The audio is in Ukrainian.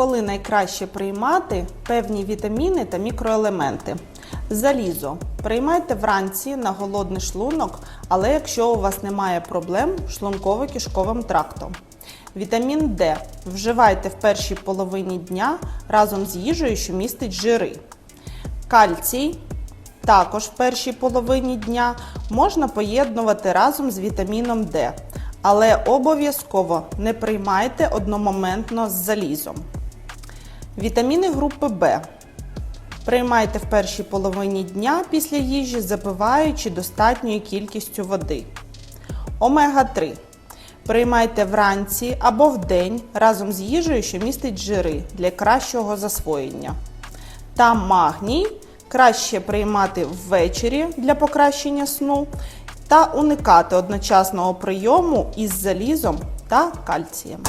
Коли найкраще приймати певні вітаміни та мікроелементи. Залізо. Приймайте вранці на голодний шлунок, але якщо у вас немає проблем з шлунково-кишковим трактом. Вітамін Д. Вживайте в першій половині дня разом з їжею, що містить жири. Кальцій також в першій половині дня можна поєднувати разом з вітаміном Д, але обов'язково не приймайте одномоментно з залізом. Вітаміни групи В. Приймайте в першій половині дня після їжі, запиваючи достатньою кількістю води. Омега-3. Приймайте вранці або вдень разом з їжею, що містить жири для кращого засвоєння. Та магній краще приймати ввечері для покращення сну та уникати одночасного прийому із залізом та кальцієм.